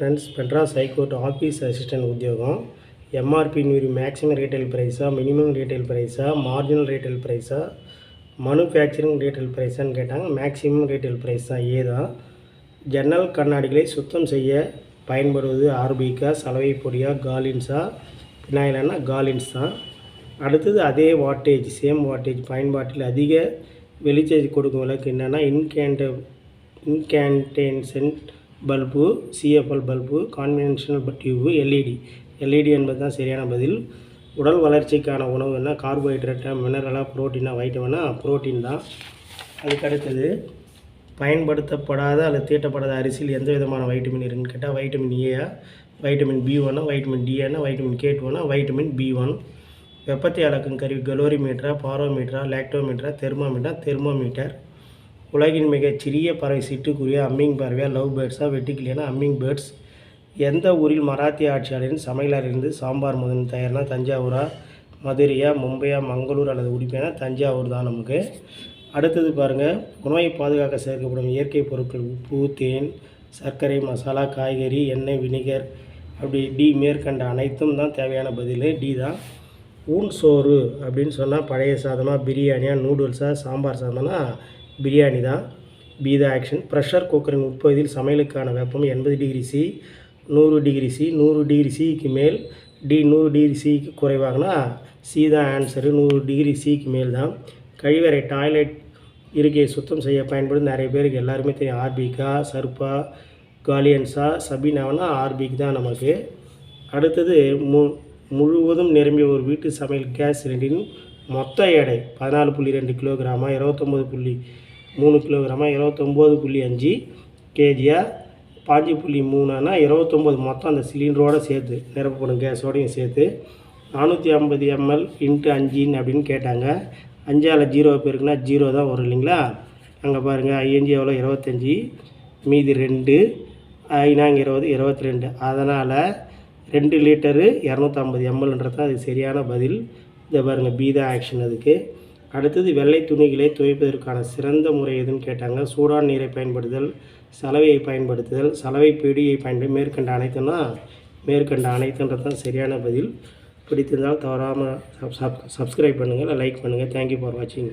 Friends Madras high court office assistant ఉద్యోగం MRP మీరు maximum retail ప్రైసా మినిమం రీటైల్ ప్రైసా మార్జినల్ రీటైల్ ప్రైసా மனுஃபேக்சரிங் ரீட்டைல் ப்ரைஸான்னு கேட்டாங்க. மேக்ஸிமம் ரீட்டைல் ப்ரைஸ் தான். ஏதான் ஜன்னல் கண்ணாடிகளை சுத்தம் செய்ய பயன்படுவது ஆர்பிகா சலவை பொடியா காலின்ஸா பினாயிலன்னா காலின்ஸ் தான். அடுத்தது அதே வாட்டேஜ் சேம் வாட்டேஜ் பயன்பாட்டில் அதிக வெளிச்சேஜ் கொடுக்கும் விளக்கு என்னென்னா இன்கேண்ட incandescent bulb CFL bulb conventional tube LED LED என்பது தான் சரியான பதில். உடல் வளர்ச்சிக்கான உணவு என்ன? கார்போஹைட்ரேட்டா மினரலாக புரோட்டீனா வைட்டமினா புரோட்டீன் தான். அதுக்கடுத்தது பயன்படுத்தப்படாத அல்லது தீட்டப்படாத அரிசியில் எந்த விதமான வைட்டமின் இருக்குன்னு கேட்டால் வைட்டமின் ஏயா வைட்டமின் பி ஒன்னா வைட்டமின் டிஏனா வைட்டமின் கே டூனா வைட்டமின் பி ஒன் வெப்பத்தை அளக்கும் கருவி கலோரிமீட்டரா பாரோமீட்டரா லாக்டோமீட்டரா தெர்மோமீட்டரா தெர்மோமீட்டர் உலகின் மிகச்சிறிய பறவை சிட்டுக்குரிய அம்மிங் பறவையாக லவ் பேர்ட்ஸாக வெட்டுக்கிளியானா அம்மிங் பேர்ட்ஸ். எந்த ஊரில் மராத்திய ஆட்சியாளரின் சமையலறையிலிருந்து சாம்பார் முதல் தயார்னா தஞ்சாவூரா மதுரையா மும்பையா மங்களூர் அல்லது உடுப்பினா தஞ்சாவூர் தான் நமக்கு. அடுத்தது பாருங்கள் உணவை பாதுகாக்க சேர்க்கப்படும் இயற்கை பொருட்கள் உப்பு தேன் சர்க்கரை மசாலா காய்கறி எண்ணெய் வினிகர் அப்படி டி மேற்கண்ட அனைத்தும் தான் தேவையான பதில். டி தான் ஊன் சோறு அப்படின்னு சொன்னால் பழைய சாதமாக பிரியாணியாக நூடுல்ஸாக சாம்பார் சாதம்னா பிரியாணி தான். B the action. ப்ரெஷர் குக்கரின் உட்பகுதியில் சமையலுக்கான வெப்பம் எண்பது டிகிரி சி நூறு டிகிரி சி நூறு டிகிரி சிக்கு மேல். டி நூறு டிகிரி சிக்கு குறைவாகனா? சி தான் ஆன்சரு நூறு டிகிரி சிக்கு மேல் தான். கழிவறை டாய்லெட் இருக்கையை சுத்தம் செய்ய பயன்படும் நிறைய பேருக்கு எல்லாருமே தெரியும். ஆர்பிகா சர்பா காலியன்ஸா சபீனாவனா ஆர்பிக் தான் நமக்கு. அடுத்தது மு முழுவதும் நிரம்பிய ஒரு வீட்டு சமையல் கேஸ் சிலிண்டரின் மொத்த எடை பதினாலு புள்ளி ரெண்டு கிலோகிராமா இருபத்தொம்போது புள்ளி மூணு கிலோகிராமா இருபத்தொம்போது புள்ளி அஞ்சு கேஜியா பாஞ்சு புள்ளி மூணுனா இருபத்தொம்போது மொத்தம் அந்த சிலிண்டரோடு சேர்த்து நிரப்பப்படும் கேஸோடையும் சேர்த்து. நானூற்றி ஐம்பது எம்எல் இன்ட்டு அஞ்சுன்னு அப்படின்னு கேட்டாங்க. அஞ்சால் ஜீரோ பேருக்குன்னா ஜீரோ தான் வரும் இல்லைங்களா? அங்கே பாருங்கள் ஐஎன்ஜி எவ்வளோ? இருபத்தஞ்சி மீதி ரெண்டு ஐநாங்க இருபது இருபத்தி ரெண்டு. அதனால் ரெண்டு லிட்டரு இரநூத்தம்பது எம்எல்ன்றது தான் சரியான பதில். இதை பாருங்கள் பீதா ஆக்ஷன் அதுக்கு. அடுத்தது வெள்ளை துணிகளை துவைப்பதற்கான சிறந்த முறை எதுன்னு கேட்டாங்க. சூடான் நீரை பயன்படுத்துதல் சலவையை பயன்படுத்துதல் சலவை பிடியை பயன்படுத்தி மேற்கண்ட அனைத்துன்னா மேற்கண்ட அனைத்துன்றது தான் சரியான பதில். பிடித்திருந்தால் தவறாமல் சப் சப் சப்ஸ்கிரைப் பண்ணுங்கள் லைக் பண்ணுங்கள் தேங்க்யூ ஃபார் வாட்சிங்